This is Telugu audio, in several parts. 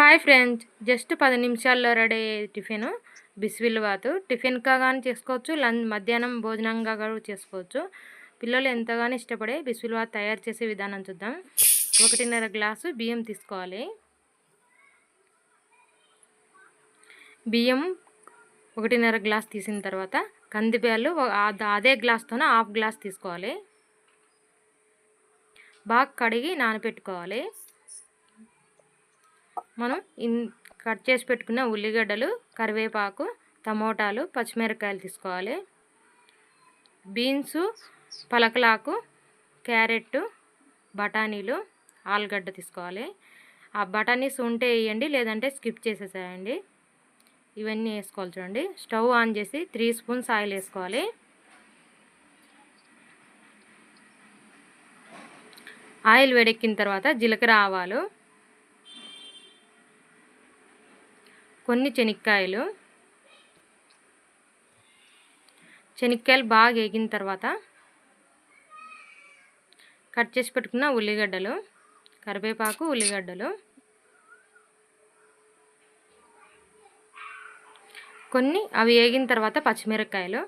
హాయ్ ఫ్రెండ్స్ జస్ట్ పది నిమిషాల్లో రెడీ అయ్యే టిఫిన్. బిస్విల్వాతు టిఫిన్గా కానీ చేసుకోవచ్చు లంచ్ మధ్యాహ్నం భోజనంగా కూడా చేసుకోవచ్చు. పిల్లలు ఎంతగానో ఇష్టపడే బిస్విల్వాత్ తయారు చేసే విధానం చూద్దాం. ఒకటిన్నర గ్లాసు బియ్యం తీసుకోవాలి. బియ్యం ఒకటిన్నర గ్లాస్ తీసిన తర్వాత కందిబ్యాలు అదే గ్లాస్తోనే హాఫ్ గ్లాస్ తీసుకోవాలి. బాగా కడిగి నానబెట్టుకోవాలి మనం ఇన్ కట్ చేసి పెట్టుకున్న ఉల్లిగడ్డలు కరివేపాకు టమోటాలు పచ్చిమిరపకాయలు తీసుకోవాలి. బీన్స్ పలకలాకు క్యారెట్ బఠానీలు ఆలుగడ్డ తీసుకోవాలి. ఆ బఠానీస్ ఉంటే వేయండి లేదంటే స్కిప్ చేసేసేయండి. ఇవన్నీ వేసుకోవాలి చూడండి. స్టవ్ ఆన్ చేసి త్రీ స్పూన్స్ ఆయిల్ వేసుకోవాలి. ఆయిల్ వేడెక్కిన తర్వాత జీలకర్ర ఆవాలు కొన్ని శనక్కాయలు శనక్కాయలు బాగా వేగిన తర్వాత కట్ చేసి పెట్టుకున్న ఉల్లిగడ్డలు కరివేపాకు ఉల్లిగడ్డలు. కొన్ని అవి వేగిన తర్వాత పచ్చిమిరపకాయలు.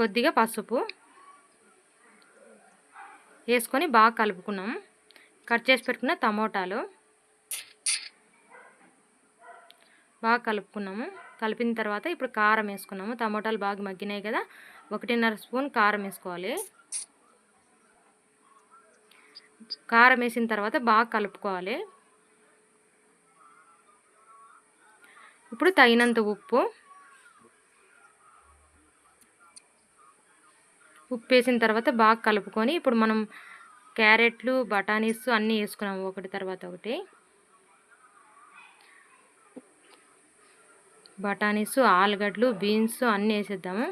కొద్దిగా పసుపు వేసుకొని బాగా కలుపుకున్నాం. కట్ చేసి పెట్టుకున్న టమోటాలు. బాగా కలుపుకున్నాము. కలిపిన తర్వాత ఇప్పుడు కారం వేసుకున్నాము. టమోటాలు బాగా మగ్గినాయి కదా. ఒకటిన్నర స్పూన్ కారం వేసుకోవాలి. కారం వేసిన తర్వాత బాగా కలుపుకోవాలి. ఇప్పుడు తగినంత ఉప్పు. ఉప్పు వేసిన తర్వాత బాగా కలుపుకొని ఇప్పుడు మనం క్యారెట్లు బఠానీస్ అన్నీ వేసుకున్నాము. ఒకటి తర్వాత ఒకటి. బఠానీస్ ఆలుగడ్డలు బీన్స్ అన్నీ వేసేద్దాము.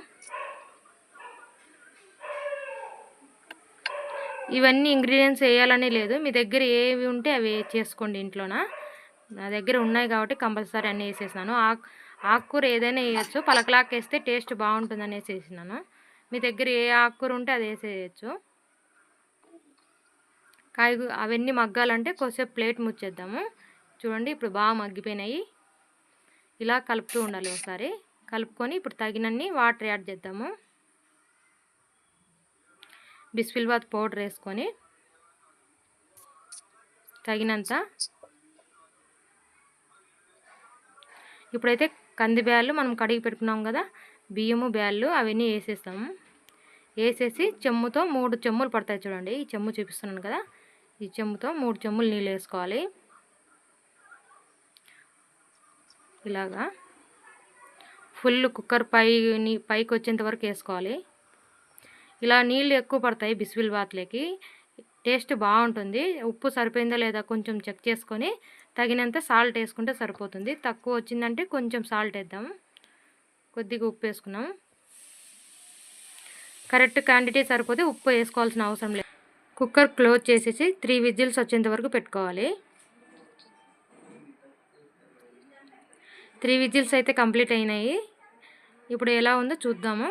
ఇవన్నీ ఇంగ్రీడియంట్స్ వేయాలని లేదు. మీ దగ్గర ఏవి ఉంటే అవి చేసుకోండి ఇంట్లోన? నా దగ్గర ఉన్నాయి కాబట్టి కంపల్సరీ అన్నీ వేసేసాను ఆకు ఆకుకూర ఏదైనా వేయచ్చు. పలకలాక్ వేస్తే టేస్ట్ బాగుంటుందని వేసేసినాను మీ దగ్గర ఏ ఆకుకూర ఉంటే అది వేసేయచ్చు. కాయ అవన్నీ మగ్గాలంటే కొద్దిసేపు ప్లేట్ ముచ్చేద్దాము. చూడండి ఇప్పుడు బాగా మగ్గిపోయినాయి. ఇలా కలుపుతూ ఉండాలి ఒకసారి. కలుపుకొని ఇప్పుడు తగినన్ని వాటర్ యాడ్ చేద్దాము. బిస్విల్బాత్ పౌడర్ వేసుకొని తగినంత. ఇప్పుడైతే కంది బ్యాళ్ళు మనం కడిగి పెట్టుకున్నాం కదా బియ్యము బ్యాళ్ళు అవన్నీ వేసేస్తాము. వేసేసి చెమ్ముతో మూడు చెమ్ములు పడతాయి చూడండి. ఈ చెమ్ము చూపిస్తున్నాను కదా ఈ చెమ్ముతో మూడు చెమ్ములు నీళ్ళు వేసుకోవాలి. ఇలాగా ఫుల్ కుక్కర్ పైని పైకి వచ్చేంత వరకు వేసుకోవాలి. ఇలా నీళ్ళు ఎక్కువ పడతాయి బిస్విల్ బాత్లోకి. టేస్ట్ బాగుంటుంది. ఉప్పు సరిపోయిందా లేదా కొంచెం చెక్ చేసుకొని తగినంత సాల్ట్ వేసుకుంటే సరిపోతుంది. తక్కువ వచ్చిందంటే కొంచెం సాల్ట్ వేద్దాం. కొద్దిగా ఉప్పు వేసుకున్నాం. కరెక్ట్ క్వాంటిటీ సరిపోతే ఉప్పు వేసుకోవాల్సిన అవసరం లేదు. కుక్కర్ క్లోజ్ చేసేసి త్రీ విజిల్స్ వచ్చేంత వరకు పెట్టుకోవాలి. త్రీ విజిల్స్ అయితే కంప్లీట్ అయినాయి. ఇప్పుడు ఎలా ఉందో చూద్దాము.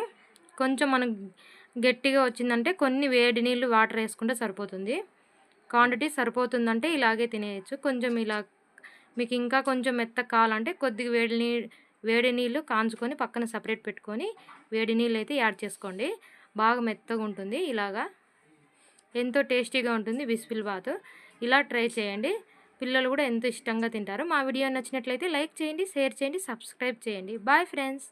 కొంచెం మనకు గట్టిగా వచ్చిందంటే కొన్ని వేడి నీళ్ళు వాటర్ వేసుకుంటే సరిపోతుంది. క్వాంటిటీ సరిపోతుందంటే ఇలాగే తినేయచ్చు. కొంచెం ఇలా మీకు ఇంకా కొంచెం మెత్త కావాలంటే కొద్దిగా వేడి నీ వేడి నీళ్ళు కాంచుకొని పక్కన సపరేట్ పెట్టుకొని వేడి నీళ్ళు అయితే యాడ్ చేసుకోండి. బాగా మెత్తగా ఉంటుంది ఇలాగా. ఎంతో టేస్టీగా ఉంటుంది బిస్పిల్ బాత్ ఇలా ట్రై చేయండి. పిల్లలు కూడా ఎంతో ఇష్టంగా తింటారు. మా వీడియో నచ్చినట్లయితే లైక్ చేయండి షేర్ చేయండి సబ్స్క్రైబ్ చేయండి. Bye friends.